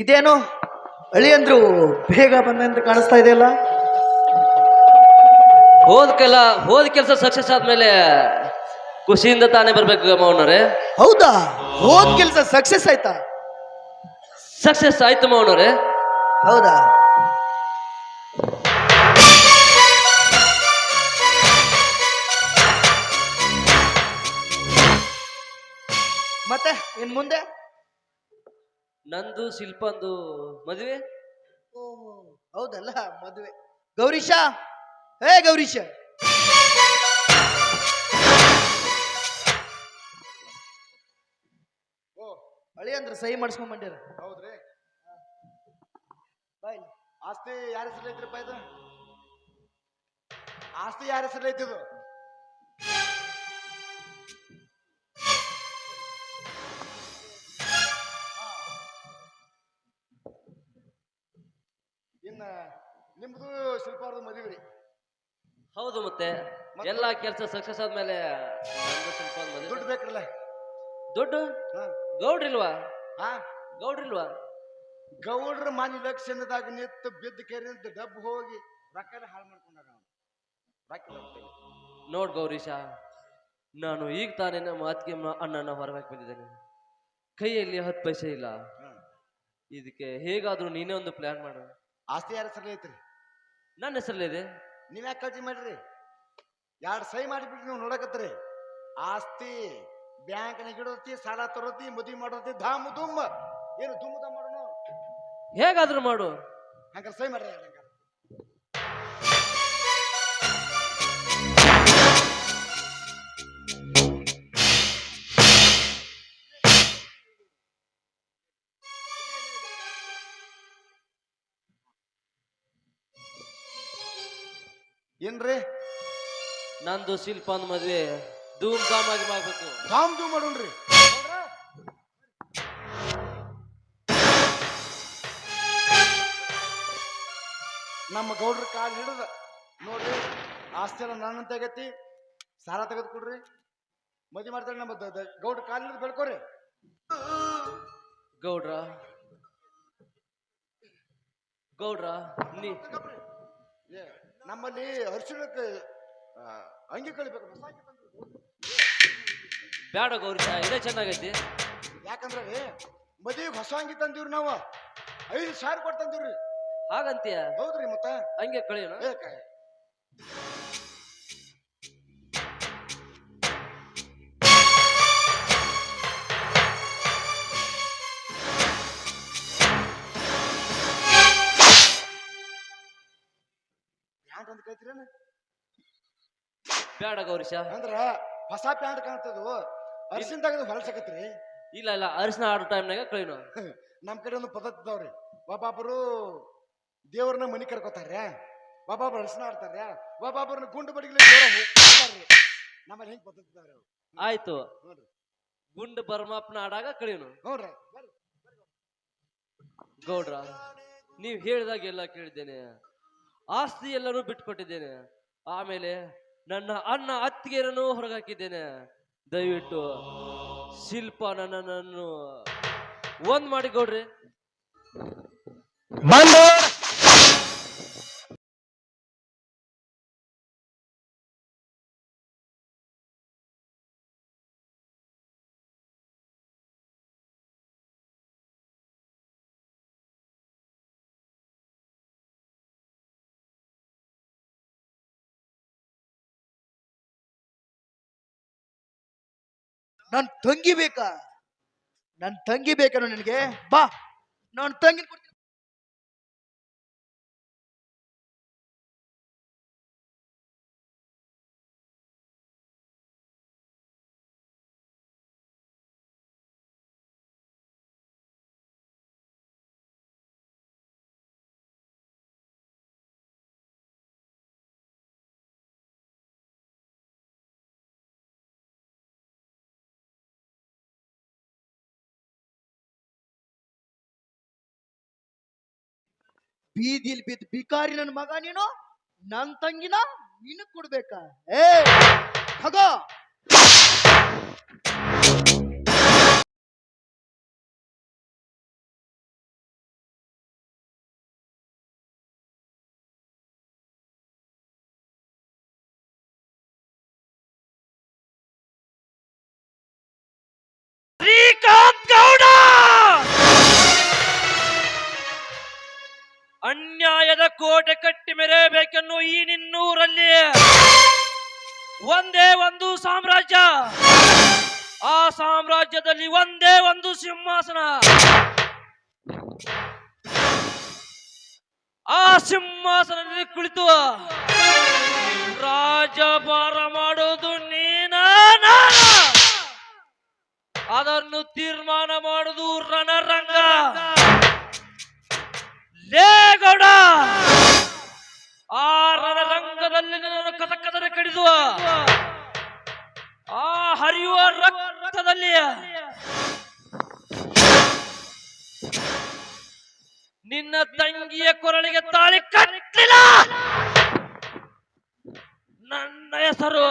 ಇದೇನು ಅಳಿಯಂದ್ರು ಬೇಗ ಬಂದಂತ ಕಾಣಿಸ್ತಾ ಇದೆಯಲ್ಲ? ಹೋದ ಕೆಲ ಹೋದ ಕೆಲಸ ಸಕ್ಸಸ್ ಆದ್ಮೇಲೆ ಖುಷಿಯಿಂದ ತಾನೇ ಬರ್ಬೇಕು ಮೌನರೇ ಹೌದಾ? ಹೋದ ಕೆಲಸ ಸಕ್ಸಸ್ ಆಯ್ತಾ? ಸಕ್ಸಸ್ ಆಯ್ತು ಮೌನರೇ ಹೌದಾ? ಮತ್ತೆ ಇನ್ ಮುಂದೆ? ನಂದು ಶಿಲ್ಪಂದು ಮದುವೆ? ಓಹೋ ಹೌದಲ್ಲ ಮದುವೆ. ಗೌರೀಶ? ಹೇ ಗೌರೀಶ! ಓ ಅಳಿ ಅಂದ್ರೆ ಸಹಿ ಮಾಡಿಸ್ಕೊಂಡ್ ಬಂದಿರ? ಹೌದ್ರಿ. ಬಾಯ್ ಆಸ್ತಿ ಯಾರ ಹೆಸರು ಐತ್ರಿಪ್ಪ ಇದು? ಆಸ್ತಿ ಯಾರ ಹೆಸರು ಐತಿದು ಇನ್ನ ನಿಮ್ದು ಶಿಲ್ಪಾರ್ದು ಮದುವೆ ರೀ. ಹೌದು ಮತ್ತೆ. ಎಲ್ಲಾ ಕೆಲಸ ಸಕ್ಸಸ್ ಆದ್ಮೇಲೆ ದುಡ್ಡು ಮದುವೆ. ಬೇಕ್ರಲ್ಲ? ದುಡ್ಡು? ಹಾ. ಗೌಡ್ರಿಲ್ವಾ? ಹಾ. ಗೌಡ್ರಿಲ್ವಾ? ಗೌಡ್ರ ಮನೆ ಲಕ್ಷಣದಾಗ ನಿಂತು ಬಿದ್ದ ಕೆರೆಯಿಂದ ಡಬ್ ಹೋಗಿ ರೊಕ್ಕನ ಹಾಳು ಮಾಡ್ಕೊಂಡಾಗ ಅವ್ನು. ರೊಕ್ಕ ನೋಡ್ ಗೌರೀಶ ನಾನು ಈಗ ತಾನೇ ನಮ್ಮ ಅತ್ತಿಗೆ ಮ- ಅಣ್ಣನ ಹೊರಗೆ ಬಂದಿದ್ದೇನೆ. ಕೈಯಲ್ಲಿ ಹತ್ತು ಪೈಸೆ ಇಲ್ಲ. ಇದಕ್ಕೆ ಹೇಗಾದ್ರೂ ನೀನೇ ಒಂದು ಪ್ಲಾನ್ ಮಾಡು. ಆಸ್ತಿ ಯಾರ ಹೆಸರಲ್ಲಿ ಐತ್ರಿ? ನನ್ನ ಹೆಸರಲ್ಲಿದೆ ನೀವ್ ಯಾಕೆ ಕಳ್ಸಿ ಮಾಡ್ರಿ? ಎರಡು ಸೈ ಮಾಡಿಬಿಟ್ರಿ ನೀವು ನೋಡಕತ್ರಿ ಆಸ್ತಿ ಬ್ಯಾಂಕ್ನಾಗ ಇಡೋತಿ ಸಾಲ ತರೋತಿ ಮದುವೆ ಮಾಡೋತಿ ಧಾಮು ದುಮ್ ಏನು ದುಮ್ ಧಾಮ್ ಮಾಡೋಣ ಹೇಗಾದ್ರೂ ಮಾಡು. ಹಂಗಾರೆ ಸೈ ಮಾಡ್ರಿ ಎರಡು ಏನ್ರಿ? ನಂದು ಶಿಲ್ಪ ಮದ್ವೆ ಧೂಮ್ ಧಾಮ್ ಆಗಿ ಮಾಡ್ಬೇಕು. ಧಾಮ್ ಧೂಮ್ ಮಾಡೋಣ್ರಿ. ನಮ್ಮ ಗೌಡ್ರ ಕಾಲ್ ಹಿಡಿದ ನೋಡ್ರಿ ಆಸ್ತಿ ಎಲ್ಲ ನನ್ನ ತೆಗತಿ ಸಾಲ ತೆಗೆದು ಕೊಡ್ರಿ. ಮದುವೆ ಮಾಡ್ತಾರೆ ನಮ್ಮ ಗೌಡ್ರ ಕಾಲ್ ಹಿಡಿದು ಬೆಳ್ಕೋರಿ. ಗೌಡ್ರ ಗೌಡ್ರ ನೀ ಏ, ನಮ್ಮಲ್ಲಿ ಅರ್ಶಿಣಕ್ಕೆ ಹಂಗೆ ಅಂಗಿ ಕಳಿಬೇಕು. ಬ್ಯಾಡ ಗೌರೀಶ ಇದೇ ಚೆನ್ನಾಗೈತಿ. ಯಾಕಂದ್ರೆ ರೀ ಮದುವೆಗೆ ಹೊಸ ಅಂಗಿ ತಂದಿವ್ರಿ ನಾವು. ಐದು ಸಾವಿರ ಕೊಟ್ಟು ತಂದಿವ್ರಿ. ಹಾಗಂತೀಯ? ಹೌದ್ರಿ ಮತ್ತ? ಹಂಗೆ ಕಳಿಯೋಣ? ಕೈತ್ರೇನ ಬ್ಯಾಡ ಗೌರೀಶ. ಅಂದ್ರ ಹೊಸ ಪ್ಯಾಂಟ್ ಕಾಣ್ತದು? ಅರಿಶಿನ ತೆಗೆದು ಹೊಲಸಕತ್ರಿ ಇಲ್ಲ ಇಲ್ಲ ಅರಿಶಿನ ಆಡೋ ಟೈಮ್ನಾಗ ಕಳಿಯೋಣ ನಮ್ ಕಡೆ ಒಂದು ಪದ್ಧತಿ ಇದಾವ್ರಿ ಒಬ್ಬೊಬ್ಬರು ದೇವ್ರನ್ನ ಮನಿ ಕರ್ಕೋತಾರ್ಯ. ಒಬ್ಬೊಬ್ರು ಅರಿಶಿನ ಆಡ್ತಾರ್ಯ. ಒಬ್ಬೊಬ್ಬರನ್ನ ಗುಂಡು ಬಡಿಗ್ಲಿ ಜೋರ ಹೋಗ್ತಾರ್ರಿ ನಮ್ಮಲ್ಲಿ ಹೆಂಗ್ ಪದ್ಧತಿ ಇದಾವ್ರಿ ಆಯ್ತು. ನೋಡ್ರಿ. ಗುಂಡು ಬರ್ಮಪ್ಪನ ಆಡಾಗ ಕಳಿನು ನೋಡ್ರಿ. ಗೌಡ್ರ ನೀವು ಹೇಳ್ದಾಗ ಎಲ್ಲ ಕೇಳಿದ್ದೇನೆ. ಆಸ್ತಿ ಎಲ್ಲರೂ ಬಿಟ್ಕೊಟ್ಟಿದ್ದೇನೆ ಆಮೇಲೆ ನನ್ನ ಅಣ್ಣ ಅತ್ತಿಗೆರನ್ನು ಹೊರಗಾಕಿದ್ದೇನೆ. ದಯವಿಟ್ಟು ಶಿಲ್ಪ ನನ್ನನ್ನು ಒಂದ್ ಮಾಡಿ ಗೌಡ್ರಿ. ನನ್ ತಂಗಿ ಬೇಕಾ? ನನ್ ತಂಗಿ ಬೇಕಾ ನಿನಗೆ? ಬಾ. ನನ್ ತಂಗಿ ಬೀದಿಲ್ ಬಿದ್ದ ಬಿಕಾರಿ ನನ್ನ ಮಗ ನೀನು ನನ್ ತಂಗಿನ ನಿನಗ್ ಕೊಡ್ಬೇಕ? ಏ ತಗೋ ಅನ್ಯಾಯದ ಕೋಟೆ ಕಟ್ಟಿ ಮೆರೆಯಬೇಕೆನ್ನು ಈ ನಿನ್ನೂರಲ್ಲಿ ಒಂದೇ ಒಂದು ಸಾಮ್ರಾಜ್ಯ. ಆ ಸಾಮ್ರಾಜ್ಯದಲ್ಲಿ ಒಂದೇ ಒಂದು ಸಿಂಹಾಸನ. ಆ ಸಿಂಹಾಸನದಲ್ಲಿ ಕುಳಿತು ರಾಜಭಾರ ಮಾಡೋದು ನೀನ ಅದನ್ನು ತೀರ್ಮಾನ ಮಾಡುದು ರಣರ ಕದಕದರೆ ಕಡಿದು ಆ ಹರಿಯುವ ರಕ್ತದಲ್ಲಿ ನಿನ್ನ ತಂಗಿಯ ಕೊರಳಿಗೆ ತಾಳಿ ಕಟ್ಟಲಿಲ್ಲ. ನನ್ನ ಹೆಸರು